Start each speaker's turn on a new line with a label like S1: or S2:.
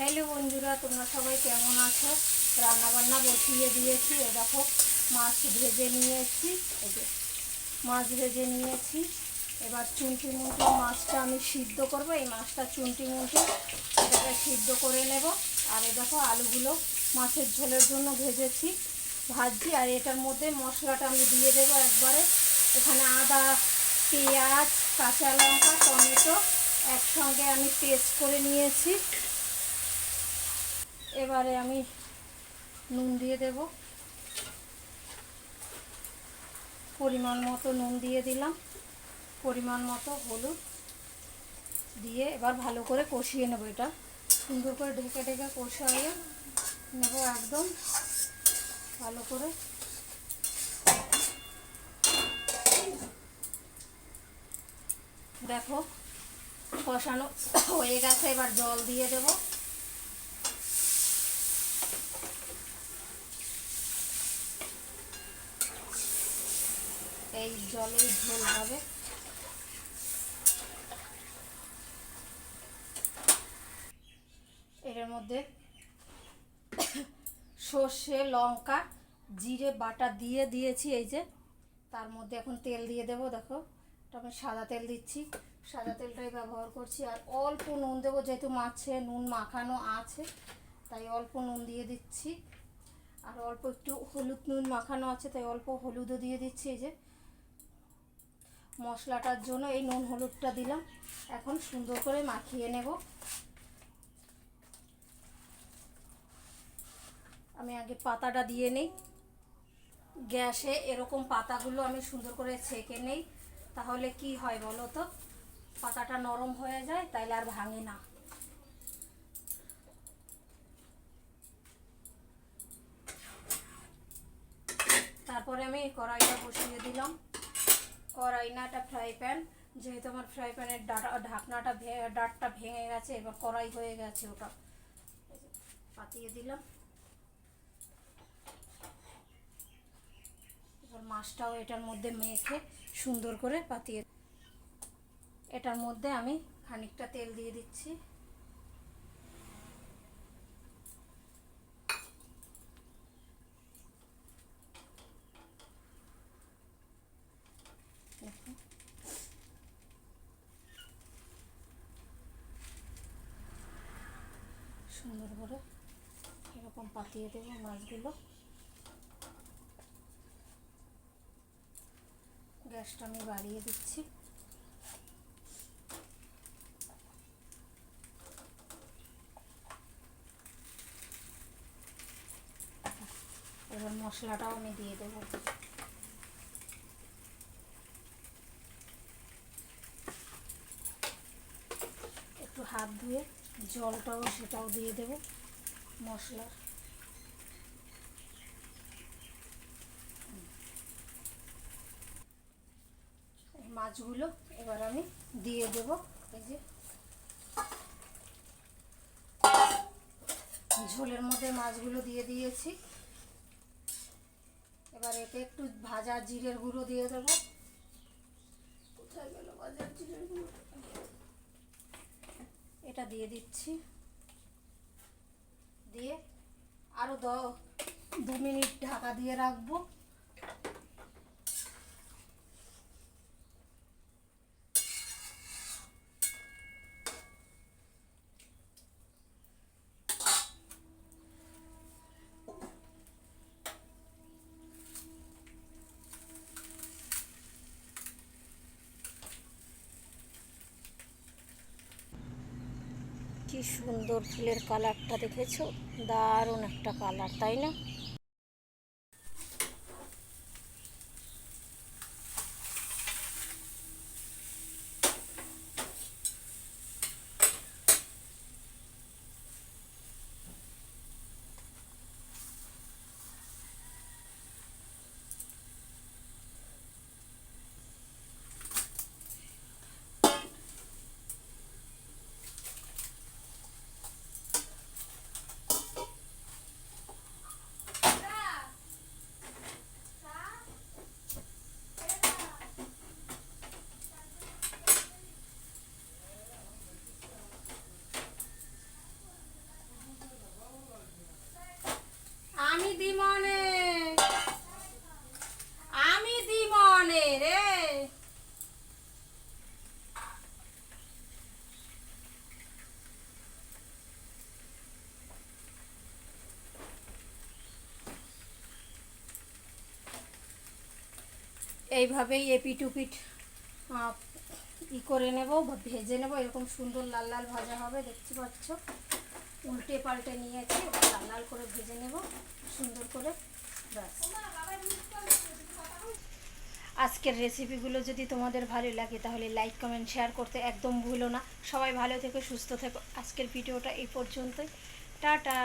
S1: Hello বন্ধুরা, তোমরা সবাই কেমন আছো? রান্না বান্না বসিয়ে দিয়েছি। দেখো, মাছ ভেজে নিয়েছি। এই যে মাছ ভেজে নিয়েছি। এবার চুনটি মুন্টি মাছটা আমি সিদ্ধ করব। এই মাছটা চুনটি মুন্টি এটাকে সিদ্ধ করে নেব। আর এ দেখো, আলুগুলো মাছের ঝোলের জন্য ভেজেছি, ভাজছি। আর এটার মধ্যে মশলাটা আমি দিয়ে দেবো একবারে। এখানে আদা, পেঁয়াজ, কাঁচা লঙ্কা, টমেটো একসঙ্গে আমি পেস্ট করে নিয়েছি। এবারে আমি নুন দিয়ে দেব। পরিমাণ মতো নুন দিয়ে দিলাম। পরিমাণ মতো হলুদ দিয়ে এবার ভালো করে কষিয়ে নেব এটা। সুন্দর করে ঢেকে ঢেকে কষাইয়ে নেব একদম। ভালো করে। দেখো, কষানো হয়ে গেছে। এবার জল দিয়ে দেবো। এই জলেই ঝোল হবে। এর মধ্যে সর্ষে, লঙ্কা, জিরে, বাটা দিয়ে দিয়েছি এই যে। তার মধ্যে এখন তেল দিয়ে দেবো, দেখো। আমি সাদা তেল দিচ্ছি। সাদা তেলটাই ব্যবহার করছি। আর অল্প নুন দেবো, যেহেতু মাছে নুন মাখানো আছে, তাই অল্প নুন দিয়ে দিচ্ছি। আর অল্প একটু হলুদ নুন মাখানো আছে, তাই অল্প হলুদও দিয়ে দিচ্ছি এই যে। মশলাটার জন্য এই নুন হলুদটা দিলাম। এখন সুন্দর করে মাখিয়ে নেব। আমি আগে পাতাটা দিয়ে নেই। গ্যাসে এরকম পাতাগুলো আমি সুন্দর করে ছেঁকে নেই। তাহলে কি হয় বলো তো? পাতাটা নরম হয়ে যায়, তাইলে আর ভাঙে না। তারপরে আমি কড়াইটা বসিয়ে দিলাম। কড়াই ফ্রাই প্যান যেহেতু আমার ফ্রাই প্যানের ডাটা, ঢাকনাটা ডাটটা ভেঙে গেছে, এবার কড়াই হয়ে গেছে ওটা। পাতিয়ে দিলাম। এবার মাছটাও এটার মধ্যে মেখে সুন্দর করে পাতিয়ে এটার মধ্যে আমি খানিকটা তেল দিয়ে দিচ্ছি। সুন্দর করে এরকম পাতিয়ে দেবো মাছগুলো। গ্যাসটা আমি বাড়িয়ে দিচ্ছি। এবার মশলাটাও আমি দিয়ে দেবো। একটু হাত ধুয়ে জলটাও সেটাও দিয়ে দেবো মশলার মাছগুলো এবার আমি দিয়ে দেবো, এই যে। ঝোলের মধ্যে মাছগুলো দিয়ে দিয়েছি। এবার এতে একটু ভাজা জিরের গুঁড়ো দিয়ে দেবো। কোথায় গেল ভাজা জিরের গুঁড়ো? এটা দিয়ে দিচ্ছি। দিয়ে আরও দ দু মিনিট ঢাকা দিয়ে রাখব। কি সুন্দর ফুলের কালারটা দেখেছ? দারুণ একটা কালার তাই না? এইভাবেই এপিটুপিট আহ, ই করে নেব ভেজে নেব। এরকম সুন্দর লাল লাল ভাজা হবে দেখতে পাচ্ছ? উল্টে পাল্টে নিয়েছি লাল লাল করে ভেজে নেব সুন্দর করে আজকের রেসিপিগুলো যদি তোমাদের ভালো লাগে তাহলে লাইক কমেন্ট শেয়ার করতে একদম ভুলো না। সবাই ভালো থেকো সুস্থ থেকো। আজকের ভিডিওটা এই পর্যন্তই। টাটা!